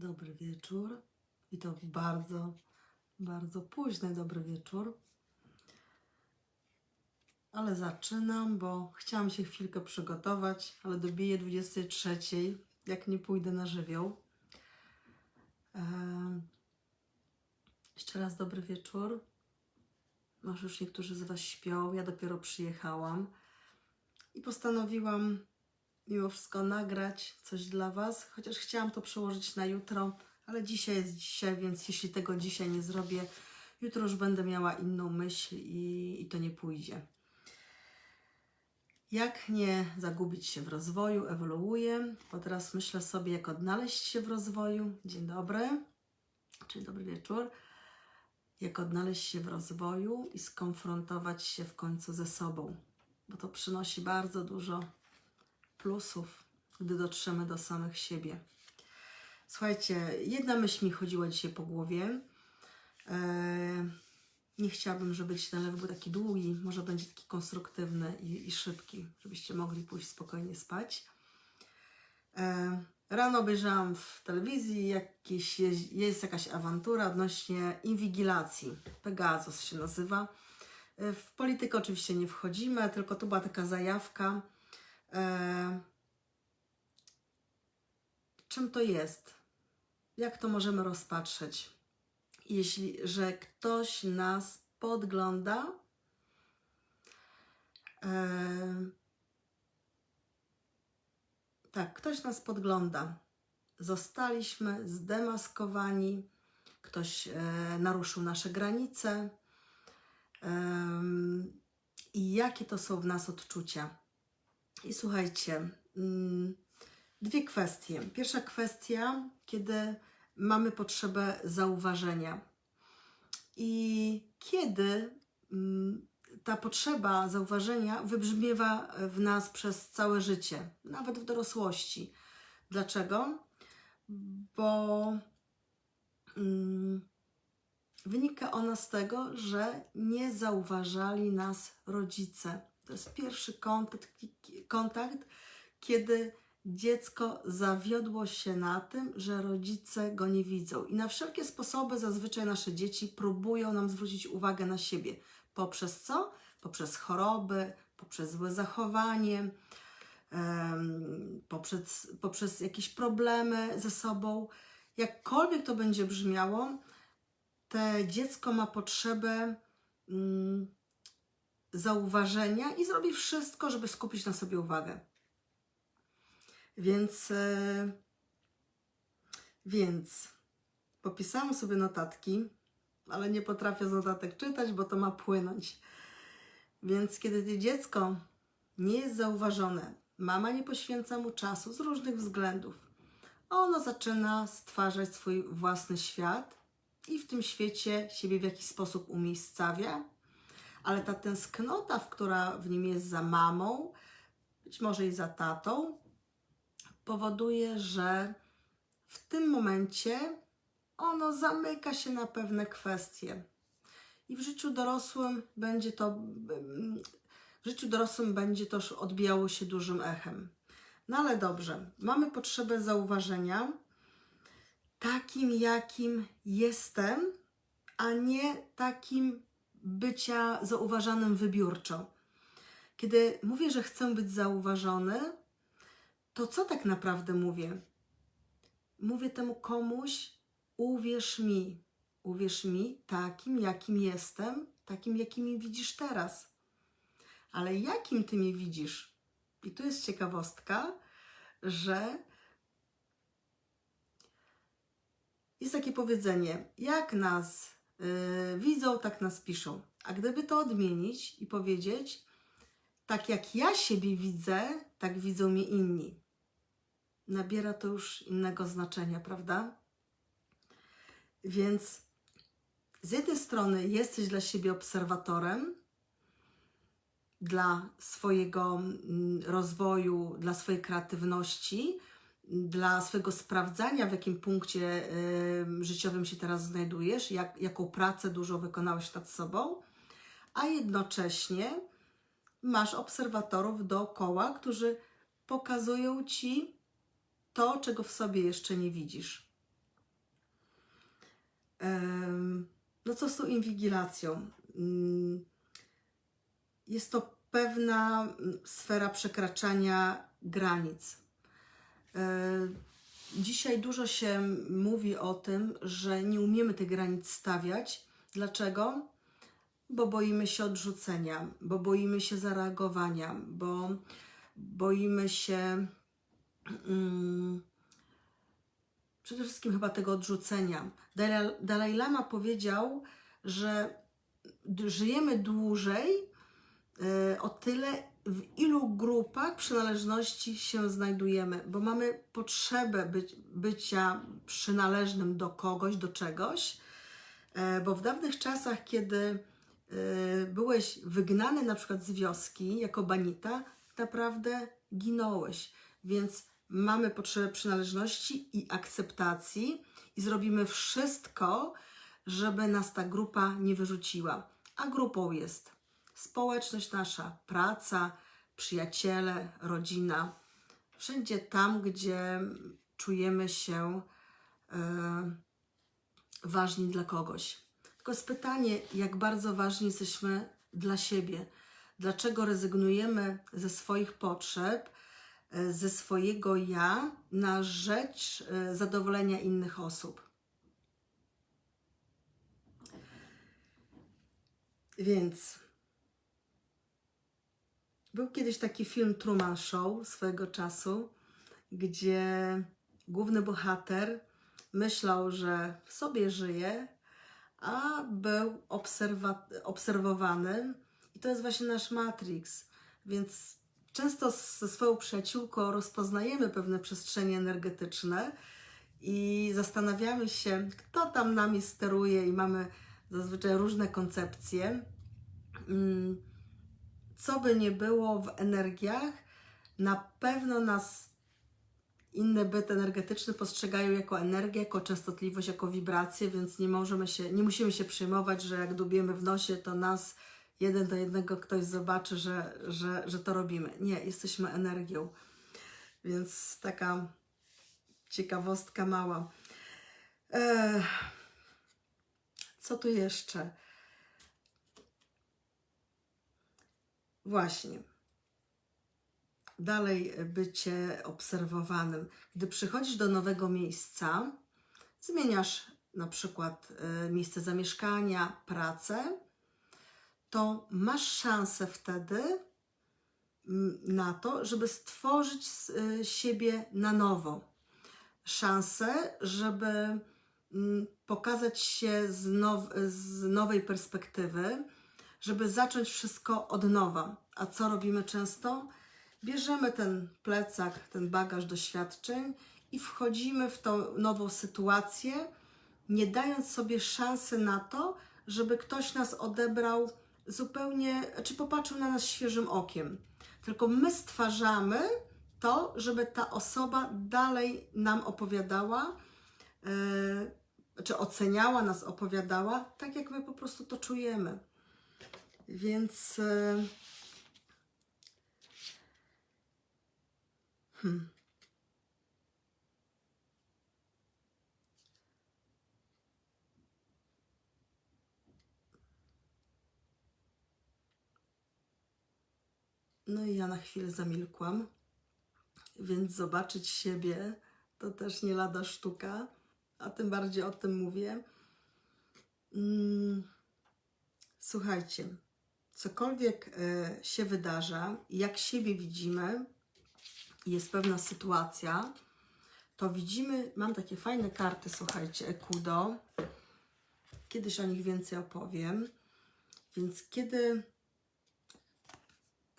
Dobry wieczór. I to bardzo, bardzo późny dobry wieczór. Ale zaczynam, bo chciałam się chwilkę przygotować, ale dobiję 23, jak nie pójdę na żywioł. Em, Jeszcze raz dobry wieczór. Może już niektórzy z Was śpią, ja dopiero przyjechałam i postanowiłam mimo wszystko nagrać coś dla Was, chociaż chciałam to przełożyć na jutro, ale dzisiaj jest dzisiaj, więc jeśli tego dzisiaj nie zrobię, jutro już będę miała inną myśl i, i to nie pójdzie. Jak nie zagubić się w rozwoju, ewoluuję, bo teraz myślę sobie, jak odnaleźć się w rozwoju. Dzień dobry, czyli dobry wieczór. Jak odnaleźć się w rozwoju i skonfrontować się w końcu ze sobą, bo to przynosi bardzo dużo plusów, gdy dotrzemy do samych siebie. Słuchajcie, jedna myśl mi chodziła dzisiaj po głowie. Eee, nie chciałabym, żeby ten live był taki długi, może będzie taki konstruktywny i, i szybki, żebyście mogli pójść spokojnie spać. Eee, rano obejrzałam w telewizji, jakieś, jest, jest jakaś awantura odnośnie inwigilacji. Pegasus się nazywa. E, W politykę oczywiście nie wchodzimy, tylko to była taka zajawka. E, czym to jest? Jak to możemy rozpatrzeć? Jeśli, że ktoś nas podgląda, e, tak, ktoś nas podgląda. Zostaliśmy zdemaskowani, ktoś e, naruszył nasze granice. I jakie to są w nas odczucia? I słuchajcie, mm, dwie kwestie. Pierwsza kwestia, kiedy mamy potrzebę zauważenia. I kiedy mm, ta potrzeba zauważenia wybrzmiewa w nas przez całe życie, nawet w dorosłości. Dlaczego? Bo mm, wynika ona z tego, że nie zauważali nas rodzice. To jest pierwszy kontakt, kontakt, kiedy dziecko zawiodło się na tym, że rodzice go nie widzą. I na wszelkie sposoby zazwyczaj nasze dzieci próbują nam zwrócić uwagę na siebie. Poprzez co? Poprzez choroby, poprzez złe zachowanie, poprzez, poprzez jakieś problemy ze sobą. Jakkolwiek to będzie brzmiało, te dziecko ma potrzebę mm, zauważenia i zrobi wszystko, żeby skupić na sobie uwagę. Więc, e, więc popisałam sobie notatki, ale nie potrafię z notatek czytać, bo to ma płynąć. Więc kiedy dziecko nie jest zauważone, mama nie poświęca mu czasu z różnych względów, ono zaczyna stwarzać swój własny świat i w tym świecie siebie w jakiś sposób umiejscawia, ale ta tęsknota, która w nim jest za mamą, być może i za tatą, powoduje, że w tym momencie ono zamyka się na pewne kwestie. I w życiu dorosłym będzie to w życiu dorosłym będzie to odbijało się dużym echem. No ale dobrze, mamy potrzebę zauważenia takim, jakim jestem, a nie takim bycia zauważanym wybiórczo. Kiedy mówię, że chcę być zauważony, to co tak naprawdę mówię? Mówię temu komuś, uwierz mi, uwierz mi takim, jakim jestem, takim, jakim mnie widzisz teraz. Ale jakim ty mnie widzisz? I tu jest ciekawostka, że jest takie powiedzenie: jak nas widzą, tak nas piszą. A gdyby to odmienić i powiedzieć, tak jak ja siebie widzę, tak widzą mnie inni. Nabiera to już innego znaczenia, prawda? Więc z jednej strony jesteś dla siebie obserwatorem, dla swojego mm, rozwoju, dla swojej kreatywności, dla swojego sprawdzania, w jakim punkcie y, życiowym się teraz znajdujesz, jak, jaką pracę dużo wykonałeś nad sobą, a jednocześnie masz obserwatorów dookoła, którzy pokazują ci to, czego w sobie jeszcze nie widzisz. em, no co z tą inwigilacją? Mm, Jest to pewna mm, sfera przekraczania granic. E, Dzisiaj dużo się mówi o tym, że nie umiemy tych granic stawiać. Dlaczego? Bo boimy się odrzucenia, bo boimy się zareagowania, bo boimy się mm, przede wszystkim chyba tego odrzucenia. Dalai Lama powiedział, że żyjemy dłużej e, o tyle, w ilu grupach przynależności się znajdujemy, bo mamy potrzebę być, bycia przynależnym do kogoś, do czegoś, e, bo w dawnych czasach, kiedy e, byłeś wygnany na przykład z wioski jako banita, naprawdę ginąłeś, więc mamy potrzebę przynależności i akceptacji i zrobimy wszystko, żeby nas ta grupa nie wyrzuciła. A grupą jest społeczność nasza, praca, przyjaciele, rodzina. Wszędzie tam, gdzie czujemy się e, ważni dla kogoś. Tylko jest pytanie, jak bardzo ważni jesteśmy dla siebie. Dlaczego rezygnujemy ze swoich potrzeb, e, ze swojego ja na rzecz e, zadowolenia innych osób? Więc był kiedyś taki film Truman Show swojego czasu, gdzie główny bohater myślał, że w sobie żyje, a był obserwowany. I to jest właśnie nasz Matrix. Więc często ze swoją przyjaciółką rozpoznajemy pewne przestrzenie energetyczne i zastanawiamy się, kto tam nami steruje, i mamy zazwyczaj różne koncepcje. Mm, Co by nie było w energiach, na pewno nas inne byty energetyczne postrzegają jako energię, jako częstotliwość, jako wibrację, więc nie możemy się, nie musimy się przejmować, że jak dubiemy w nosie, to nas jeden do jednego ktoś zobaczy, że, że, że to robimy. Nie, jesteśmy energią. Więc taka ciekawostka mała. Ech, co tu jeszcze? Właśnie. Dalej bycie obserwowanym. Gdy przychodzisz do nowego miejsca, zmieniasz na przykład e, miejsce zamieszkania, pracę, to masz szansę wtedy na to, żeby stworzyć y, siebie na nowo. Szansę, żeby pokazać się z, now, z nowej perspektywy, żeby zacząć wszystko od nowa. A co robimy często? Bierzemy ten plecak, ten bagaż doświadczeń i wchodzimy w tą nową sytuację, nie dając sobie szansy na to, żeby ktoś nas odebrał zupełnie, czy popatrzył na nas świeżym okiem. Tylko my stwarzamy to, żeby ta osoba dalej nam opowiadała, yy, czy oceniała nas, opowiadała, tak jak my po prostu to czujemy. Więc. Yy, hmm. No i ja na chwilę zamilkłam, więc zobaczyć siebie to też nie lada sztuka, a tym bardziej o tym mówię. Mm, Słuchajcie, cokolwiek e, się wydarza, jak siebie widzimy, jest pewna sytuacja, to widzimy, mam takie fajne karty, słuchajcie, Ekudo. Kiedyś o nich więcej opowiem. Więc kiedy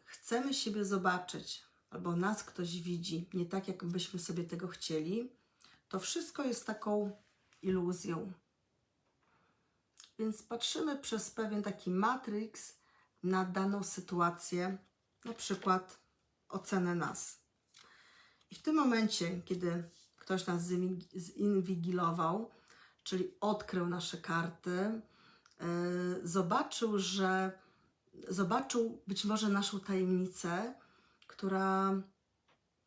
chcemy siebie zobaczyć, albo nas ktoś widzi, nie tak, jak byśmy sobie tego chcieli, to wszystko jest taką iluzją. Więc patrzymy przez pewien taki matryks na daną sytuację, na przykład ocenę nas. I w tym momencie, kiedy ktoś nas zinwi- zinwigilował, czyli odkrył nasze karty, yy, zobaczył, że zobaczył być może naszą tajemnicę, która,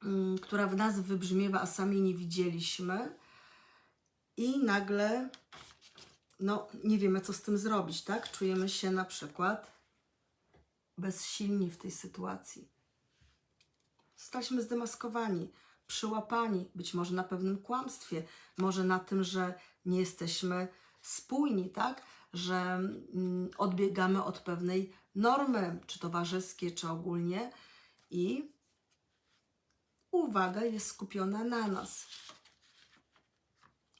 mm, która w nas wybrzmiewa, a sami nie widzieliśmy, i nagle no, nie wiemy, co z tym zrobić, tak? Czujemy się na przykład bezsilni w tej sytuacji. Zostaliśmy zdemaskowani, przyłapani, być może na pewnym kłamstwie, może na tym, że nie jesteśmy spójni, tak? Że mm, odbiegamy od pewnej normy, czy towarzyskiej, czy ogólnie, i uwaga jest skupiona na nas.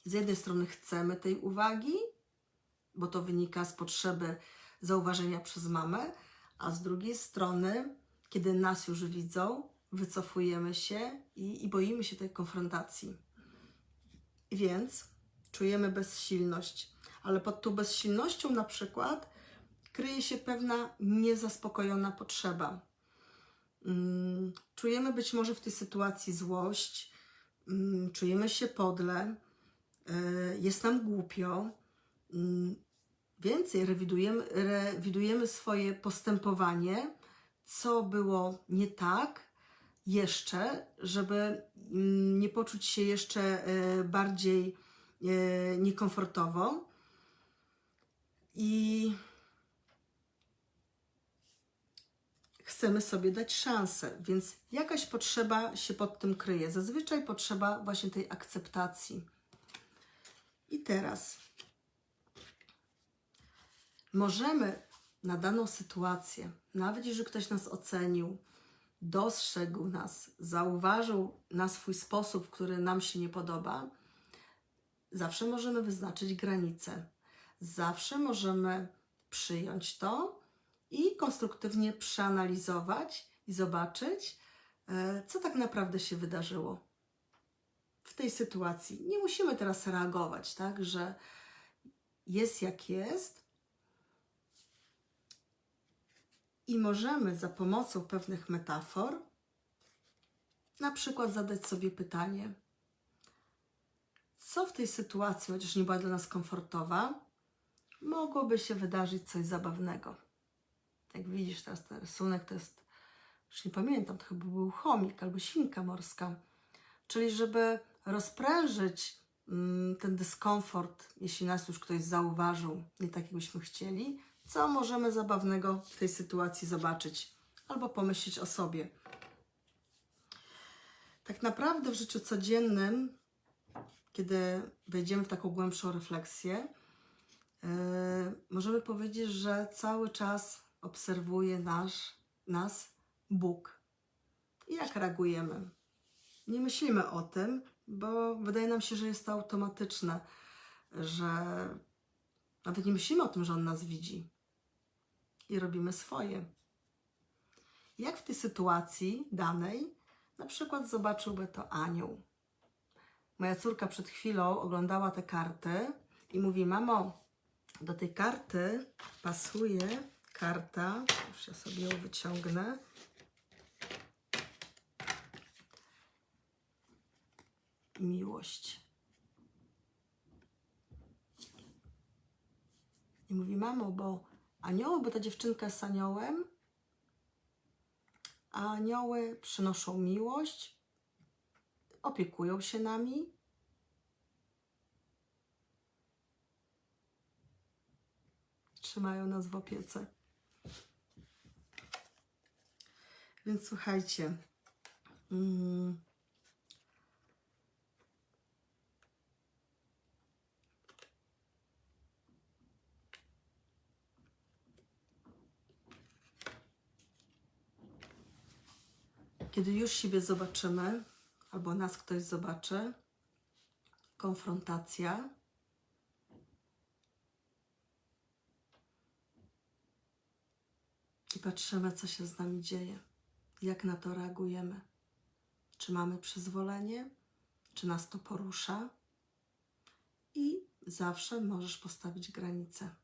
Z jednej strony chcemy tej uwagi, bo to wynika z potrzeby zauważenia przez mamę, a z drugiej strony, kiedy nas już widzą, wycofujemy się i, i boimy się tej konfrontacji. Więc czujemy bezsilność, ale pod tą bezsilnością na przykład kryje się pewna niezaspokojona potrzeba. Mm, Czujemy być może w tej sytuacji złość, mm, czujemy się podle, y, jest nam głupio. Więcej, rewidujemy, rewidujemy swoje postępowanie, co było nie tak jeszcze, żeby mm, nie poczuć się jeszcze e, bardziej e, niekomfortowo. I chcemy sobie dać szansę, więc jakaś potrzeba się pod tym kryje. Zazwyczaj potrzeba właśnie tej akceptacji. I teraz możemy na daną sytuację, nawet jeżeli ktoś nas ocenił, dostrzegł nas, zauważył na swój sposób, który nam się nie podoba, zawsze możemy wyznaczyć granice. Zawsze możemy przyjąć to i konstruktywnie przeanalizować i zobaczyć, e, co tak naprawdę się wydarzyło w tej sytuacji. Nie musimy teraz reagować, tak, że jest jak jest. I możemy za pomocą pewnych metafor na przykład zadać sobie pytanie, co w tej sytuacji, chociaż nie była dla nas komfortowa, mogłoby się wydarzyć coś zabawnego. Jak widzisz teraz ten rysunek, to jest, już nie pamiętam, to chyba był chomik albo świnka morska. Czyli żeby rozprężyć mm, ten dyskomfort, jeśli nas już ktoś zauważył, nie tak jakbyśmy chcieli, co możemy zabawnego w tej sytuacji zobaczyć albo pomyśleć o sobie. Tak naprawdę w życiu codziennym, kiedy wejdziemy w taką głębszą refleksję, yy, możemy powiedzieć, że cały czas obserwuje nasz, nas Bóg. I jak reagujemy? Nie myślimy o tym, bo wydaje nam się, że jest to automatyczne, że nawet nie myślimy o tym, że On nas widzi i robimy swoje. Jak w tej sytuacji danej, na przykład zobaczyłby to anioł. Moja córka przed chwilą oglądała te karty i mówi: Mamo, do tej karty pasuje karta. Już ja sobie ją wyciągnę. Miłość. I mówi: Mamo, bo anioły, bo ta dziewczynka jest aniołem, a anioły przynoszą miłość, opiekują się nami. Trzymają nas w opiece. Więc słuchajcie. Mm, Kiedy już siebie zobaczymy, albo nas ktoś zobaczy, konfrontacja. I patrzymy, co się z nami dzieje, jak na to reagujemy. Czy mamy przyzwolenie, czy nas to porusza. I zawsze możesz postawić granicę.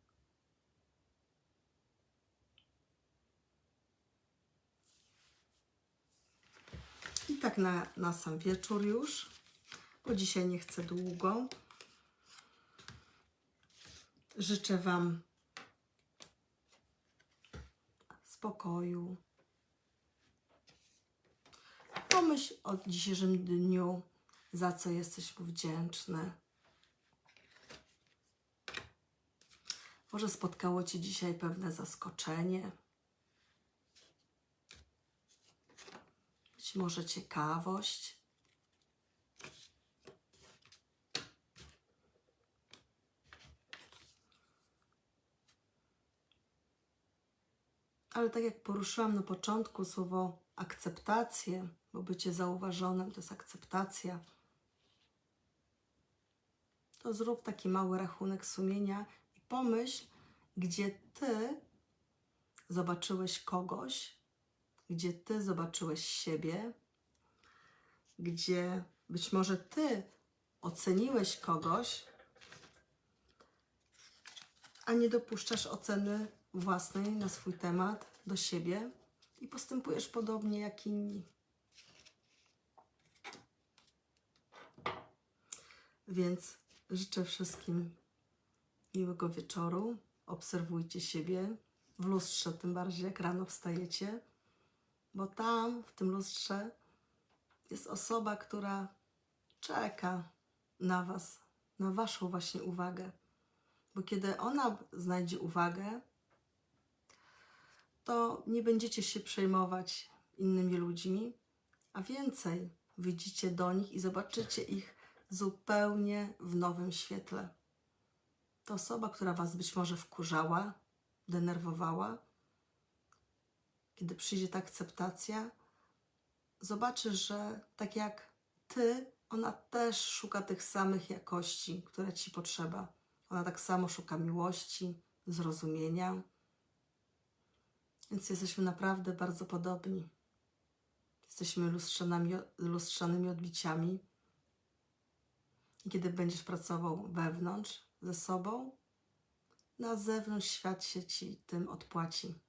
I tak na, na sam wieczór już, bo dzisiaj nie chcę długo. Życzę Wam spokoju. Pomyśl o dzisiejszym dniu, za co jesteś mu wdzięczny. Może spotkało Cię dzisiaj pewne zaskoczenie, może ciekawość. Ale tak jak poruszyłam na początku słowo akceptację, bo bycie zauważonym to jest akceptacja, to zrób taki mały rachunek sumienia i pomyśl, gdzie ty zobaczyłeś kogoś, gdzie ty zobaczyłeś siebie, gdzie być może ty oceniłeś kogoś, a nie dopuszczasz oceny własnej na swój temat do siebie i postępujesz podobnie jak inni. Więc życzę wszystkim miłego wieczoru. Obserwujcie siebie w lustrze, tym bardziej jak rano wstajecie, bo tam, w tym lustrze, jest osoba, która czeka na Was, na Waszą właśnie uwagę. Bo kiedy ona znajdzie uwagę, to nie będziecie się przejmować innymi ludźmi, a więcej wyjdziecie do nich i zobaczycie ich zupełnie w nowym świetle. To osoba, która Was być może wkurzała, denerwowała, kiedy przyjdzie ta akceptacja, zobaczy, że tak jak Ty, ona też szuka tych samych jakości, które Ci potrzeba. Ona tak samo szuka miłości, zrozumienia. Więc jesteśmy naprawdę bardzo podobni. Jesteśmy lustrzanymi odbiciami. I kiedy będziesz pracował wewnątrz ze sobą, na zewnątrz świat się ci tym odpłaci.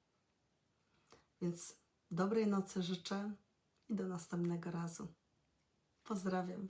Więc dobrej nocy życzę i do następnego razu. Pozdrawiam.